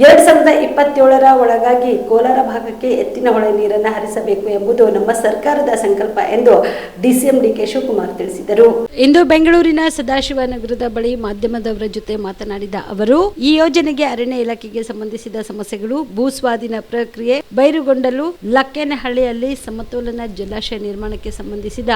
ಎರಡ್ ಸಾವಿರದ ಇಪ್ಪತ್ತೇಳರ ಒಳಗಾಗಿ ಕೋಲಾರ ಭಾಗಕ್ಕೆ ಎತ್ತಿನ ಹೊಳೆ ನೀರನ್ನು ಹರಿಸಬೇಕು ಎಂಬುದು ನಮ್ಮ ಸರ್ಕಾರದ ಸಂಕಲ್ಪ ಎಂದು ಡಿಸಿಎಂ ಡಿಕೆ ಶಿವಕುಮಾರ್ ತಿಳಿಸಿದರು. ಇಂದು ಬೆಂಗಳೂರಿನ ಸದಾಶಿವನಗರದ ಬಳಿ ಮಾಧ್ಯಮದವರ ಜೊತೆ ಮಾತನಾಡಿದ ಅವರು, ಈ ಯೋಜನೆಗೆ ಅರಣ್ಯ ಇಲಾಖೆಗೆ ಸಂಬಂಧಿಸಿದ ಸಮಸ್ಯೆಗಳು ಭೂಸ್ವಾಧೀನ ಪ್ರಕ್ರಿಯೆ ಬೈರುಗೊಂಡಲು ಲಕ್ಕೇನಹಳ್ಳಿಯಲ್ಲಿ ಸಮತೋಲನ ಜಲಾಶಯ ನಿರ್ಮಾಣಕ್ಕೆ ಸಂಬಂಧಿಸಿದ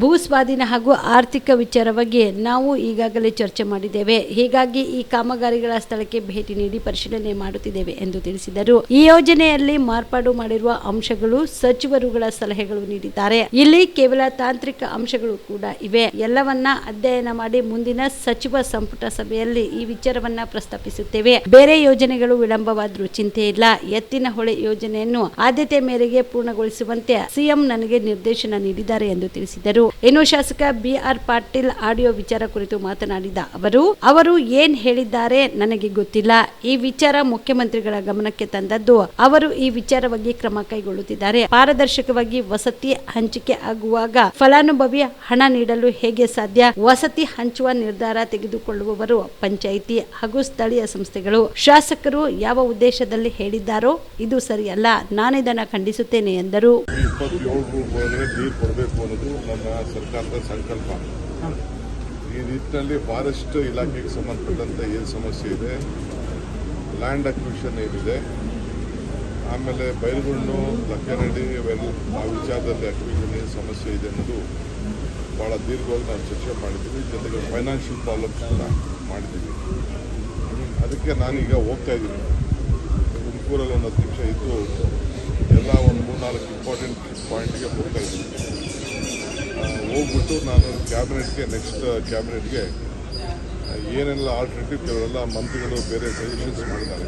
ಭೂ ಸ್ವಾಧೀನ ಹಾಗೂ ಆರ್ಥಿಕ ವಿಚಾರವಾಗಿ ನಾವು ಈಗಾಗಲೇ ಚರ್ಚೆ ಮಾಡಿದ್ದೇವೆ. ಹೀಗಾಗಿ ಈ ಕಾಮಗಾರಿಗಳ ಸ್ಥಳಕ್ಕೆ ಭೇಟಿ ನೀಡಿ ಪರಿಶೀಲನೆ ಮಾಡುತ್ತಿದ್ದೇವೆ ಎಂದು ತಿಳಿಸಿದರು. ಈ ಯೋಜನೆಯಲ್ಲಿ ಮಾರ್ಪಾಡು ಮಾಡಿರುವ ಅಂಶಗಳು ಸಚಿವರುಗಳ ಸಲಹೆಗಳು ನೀಡಿದ್ದಾರೆ. ಇಲ್ಲಿ ಕೇವಲ ತಾಂತ್ರಿಕ ಅಂಶಗಳು ಕೂಡ ಇವೆ. ಎಲ್ಲವನ್ನ ಅಧ್ಯಯನ ಮಾಡಿ ಮುಂದಿನ ಸಚಿವ ಸಂಪುಟ ಸಭೆಯಲ್ಲಿ ಈ ವಿಚಾರವನ್ನ ಪ್ರಸ್ತಾಪಿಸುತ್ತೇವೆ. ಬೇರೆ ಯೋಜನೆಗಳು ವಿಳಂಬವಾದರೂ ಚಿಂತೆ ಇಲ್ಲ. ಎತ್ತಿನ ಹೊಳೆ ಯೋಜನೆಯನ್ನು ಆದ್ಯತೆ ಮೇರೆಗೆ ಪೂರ್ಣಗೊಳಿಸುವಂತೆ ಸಿಎಂ ನನಗೆ ನಿರ್ದೇಶನ ನೀಡಿದ್ದಾರೆ ಎಂದು ತಿಳಿಸಿದರು. ಇನ್ನು ಶಾಸಕ ಬಿಆರ್ ಪಾಟೀಲ್ ಆಡಿಯೋ ವಿಚಾರ ಕುರಿತು ಮಾತನಾಡಿದ ಅವರು ಅವರು ಏನ್ ಹೇಳಿದ್ದಾರೆ ನನಗೆ ಗೊತ್ತಿಲ್ಲ. ಈ ವಿಚಾರ ಮುಖ್ಯಮಂತ್ರಿಗಳ ಗಮನಕ್ಕೆ ತಂದದ್ದು ಅವರು ಈ ವಿಚಾರವಾಗಿ ಕ್ರಮ ಕೈಗೊಳ್ಳುತ್ತಿದ್ದಾರೆ. ಪಾರದರ್ಶಕವಾಗಿ ವಸತಿ ಹಂಚಿಕೆ ಆಗುವಾಗ ಫಲಾನುಭವಿ ಹಣ ನೀಡಲು ಹೇಗೆ ಸಾಧ್ಯ? ವಸತಿ ಹಂಚುವ ನಿರ್ಧಾರ ತೆಗೆದುಕೊಳ್ಳುವವರು ಪಂಚಾಯಿತಿ ಹಾಗೂ ಸ್ಥಳೀಯ ಸಂಸ್ಥೆಗಳು. ಶಾಸಕರು ಯಾವ ಉದ್ದೇಶದಲ್ಲಿ ಹೇಳಿದ್ದಾರೋ ಇದು ಸರಿಯಲ್ಲ. ನಾನಿದನ್ನ ಖಂಡಿಸುತ್ತೇನೆ ಎಂದರು. ಸರ್ಕಾರದ ಸಂಕಲ್ಪ. ಈ ನಿಟ್ಟಿನಲ್ಲಿ ಫಾರೆಸ್ಟ್ ಇಲಾಖೆಗೆ ಸಂಬಂಧಪಟ್ಟಂತೆ ಏನು ಸಮಸ್ಯೆ ಇದೆ? ಲ್ಯಾಂಡ್ ಅಕ್ವಿಷನ್ ಏನಿದೆ? ಆಮೇಲೆ ಬೈಲುಗಳನ್ನು ಲಕ್ಕನಹಳ್ಳಿ ಇವೆಲ್ಲ ಆ ವಿಚಾರದಲ್ಲಿ ಅಕ್ವಿಷನ್ ಏನು ಸಮಸ್ಯೆ ಇದೆ ಅನ್ನೋದು ಭಾಳ ದೀರ್ಘವಾಗಿ ನಾವು ಚರ್ಚೆ ಮಾಡಿದ್ದೀವಿ. ಜೊತೆಗೆ ಫೈನಾನ್ಷಿಯಲ್ ಪ್ರಾಬ್ಲಮ್ಸ್ ಕೂಡ ಮಾಡಿದ್ದೀವಿ. ಅದಕ್ಕೆ ನಾನೀಗ ಹೋಗ್ತಾ ಇದ್ದೀನಿ. ತುಮಕೂರಲ್ಲಿ ಒಂದು ಹತ್ತು ನಿಮಿಷ ಇದ್ದು ಎಲ್ಲ ಒಂದು ಮೂರ್ನಾಲ್ಕು ಇಂಪಾರ್ಟೆಂಟ್ ಪಾಯಿಂಟ್ಗೆ ಹೋಗ್ತಾ ಇದ್ದೀನಿ. ಹೋಗ್ಬಿಟ್ಟು ನಾನು ಕ್ಯಾಬಿನೆಟ್ಗೆ ನೆಕ್ಸ್ಟ್ ಕ್ಯಾಬಿನೆಟ್ಗೆ ಏನೆಲ್ಲ ಆಲ್ಟರ್ನೇಟಿವ್ ಕೆಲವೆಲ್ಲ ಮಂತ್ರಿಗಳು ಬೇರೆ ಸಜೆಷನ್ಸ್ ಮಾಡಿದ್ದಾರೆ.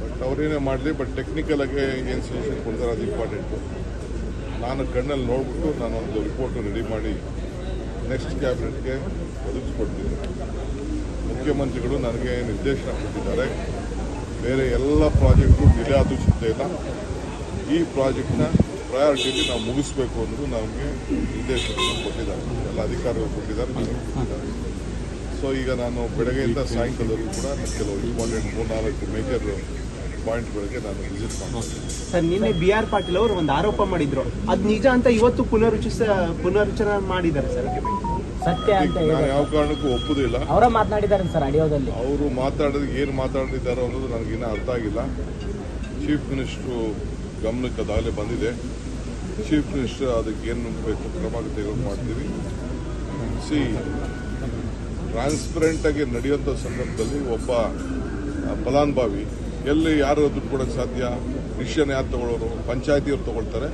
ಬಟ್ ಅವರೇನೇ ಮಾಡಲಿ ಬಟ್ ಟೆಕ್ನಿಕಲ್ ಆಗಿ ಏನು ಸಜೆಷನ್ ಕೊಡ್ತಾರೆ ಅದು ಇಂಪಾರ್ಟೆಂಟು ನಾನು ಕಣ್ಣಲ್ಲಿ ನೋಡ್ಬಿಟ್ಟು ನಾನು ಒಂದು ರಿಪೋರ್ಟ್ ರೆಡಿ ಮಾಡಿ ನೆಕ್ಸ್ಟ್ ಕ್ಯಾಬಿನೆಟ್ಗೆ ಒದಗಿಸ್ಕೊಡ್ತೀನಿ. ಮುಖ್ಯಮಂತ್ರಿಗಳು ನನಗೆ ನಿರ್ದೇಶನ ಕೊಟ್ಟಿದ್ದಾರೆ. ಬೇರೆ ಎಲ್ಲ ಪ್ರಾಜೆಕ್ಟು ಡಿಲೇ ಆದರೂ ಚಿಂತೆ ಇಲ್ಲ. ಈ ಪ್ರಾಜೆಕ್ಟ್ನ ಪ್ರಯಾರಿಟಿಲಿ ನಾವು ಮುಗಿಸ್ಬೇಕು ಅನ್ನೋದು ನಮಗೆ ನಿರ್ದೇಶನ ಕೊಟ್ಟಿದ್ದಾರೆ. ಎಲ್ಲ ಅಧಿಕಾರಿಗಳು ಕೊಟ್ಟಿದ್ದಾರೆ ಕೊಟ್ಟಿದ್ದಾರೆ. ಸೊ ಈಗ ನಾನು ಬೆಳಗ್ಗೆಯಿಂದ ಸಾಯಂಕಾಲದಲ್ಲೂ ಕೂಡ ಕೆಲವು ಇಂಪಾರ್ಟೆಂಟ್ ಮೂರ್ನಾಲ್ಕು ಮೇಜರ್ ಪಾಯಿಂಟ್ಗಳಿಗೆ ನಾನು ವಿಸಿಟ್ ಮಾಡ್ತೀನಿ. ಸರ್ ನಿನ್ನೆ ಬಿ ಆರ್ ಪಾಟೀಲ್ ಅವರು ಒಂದು ಆರೋಪ ಮಾಡಿದ್ರು. ಅದು ನಿಜ ಅಂತ ಇವತ್ತು ಪುನರುಚಿಸ ಪುನರುಚ್ಚರ ಮಾಡಿದ್ದಾರೆ ಸರ್. ಸತ್ಯ ಅಂತ ನಾನು ಯಾವ ಕಾರಣಕ್ಕೂ ಒಪ್ಪುದಿಲ್ಲ. ಅವರ ಮಾತನಾಡಿದ್ದಾರೆ ಸರ್ ಆಡಿಯೋದಲ್ಲಿ. ಅವರು ಮಾತಾಡೋದು ಏನು ಮಾತಾಡಿದ್ದಾರೆ ಅನ್ನೋದು ನನಗಿನ್ನೂ ಅರ್ಥ ಆಗಿಲ್ಲ. ಚೀಫ್ ಮಿನಿಸ್ಟ್ರು ಗಮನಕ್ಕೆ ಅದಾಗಲೇ ಬಂದಿದೆ. ಚೀಫ್ ಮಿನಿಸ್ಟರ್ ಅದಕ್ಕೆ ಏನು ಬೇಕು? ಕ್ರಮ ಮಾಡ್ತೀವಿ. ಸಿ ಟ್ರಾನ್ಸ್ಪರೆಂಟಾಗಿ ನಡೆಯುವಂಥ ಸಂದರ್ಭದಲ್ಲಿ ಒಬ್ಬ ಫಲಾನುಭವಿ, ಎಲ್ಲಿ ಯಾರು ದುಡ್ಡು ಕೊಡೋಕ್ಕೆ ಸಾಧ್ಯ? ಡಿಸಿಷನ್ ಯಾರು ತಗೊಳ್ಳೋರು? ಪಂಚಾಯತಿಯವ್ರು ತಗೊಳ್ತಾರೆ.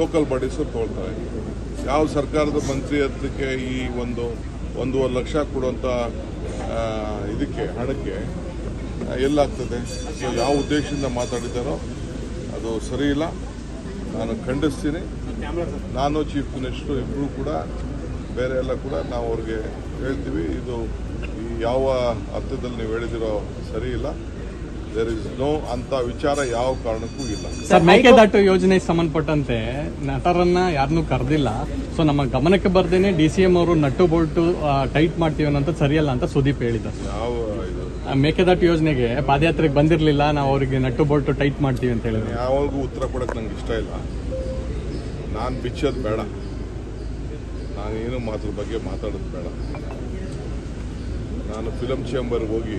ಲೋಕಲ್ ಬಾಡೀಸವ್ರು ತಗೊಳ್ತಾರೆ. ಯಾವ ಸರ್ಕಾರದ ಮಂತ್ರಿ ಹತ್ರಕ್ಕೆ ಈ ಒಂದು ಒಂದೂವರೆ ಲಕ್ಷ ಕೊಡುವಂಥ ಇದಕ್ಕೆ, ಹಣಕ್ಕೆ ಎಲ್ಲಾಗ್ತದೆ? ಸೊ ಯಾವ ಉದ್ದೇಶದಿಂದ ಮಾತಾಡಿದ್ದಾರೋ ಅದು ಸರಿ ಇಲ್ಲ ನಾನು ಖಂಡಿಸ್ತೀನಿ. ನಾನು ಚೀಫ್ ಮಿನಿಸ್ಟರ್ ಇಬ್ಬರು ಕೂಡ ಬೇರೆ ಎಲ್ಲ ಕೂಡ ನಾವು ಅವ್ರಿಗೆ ಹೇಳ್ತೀವಿ. ಇದು ಯಾವ ಅರ್ಥದಲ್ಲಿ ನೀವು ಹೇಳಿದಿರೋ ಸರಿ ಇಲ್ಲ. ದೇರ್ ಇಸ್ ನೋ ಅಂತ ವಿಚಾರ ಯಾವ ಕಾರಣಕ್ಕೂ ಇಲ್ಲ. ಸರ್ ಮೇಕೆದಾಟು ಯೋಜನೆಗೆ ಸಂಬಂಧಪಟ್ಟಂತೆ ನಟರನ್ನ ಯಾರನ್ನೂ ಕರೆದಿಲ್ಲ. ಸೊ ನಮ್ಮ ಗಮನಕ್ಕೆ ಬರ್ದೇನೆ ಡಿ ಸಿ ಎಂ ಅವರು ನಟ್ಟು ಬೋಲ್ಟು ಟೈಟ್ ಮಾಡ್ತೀವಿ ಅನ್ನೋಂಥ ಸರಿಯಲ್ಲ ಅಂತ ಸುದೀಪ್ ಹೇಳಿದ್ದಾರೆ. ಯಾವ ಮೇಕೆದಾಟು ಯೋಜನೆಗೆ ಪಾದಯಾತ್ರೆಗೆ ಬಂದಿರಲಿಲ್ಲ, ನಾವು ಅವರಿಗೆ ನಟ್ಟು ಬೋಲ್ಟು ಟೈಟ್ ಮಾಡ್ತೀವಿ ಅಂತ ಹೇಳಿದ್ರೆ. ಯಾವಾಗೂ ಉತ್ತರ ಕೊಡಕ್ಕೆ ನಂಗೆ ಇಷ್ಟ ಇಲ್ಲ. ನಾನು ಬಿಚ್ಚೋದು ಬೇಡ. ನಾನೇನು ಮಾತ್ರ ಬಗ್ಗೆ ಮಾತಾಡೋದು ಬೇಡ. ನಾನು ಫಿಲಮ್ ಚೇಂಬರ್ಗೆ ಹೋಗಿ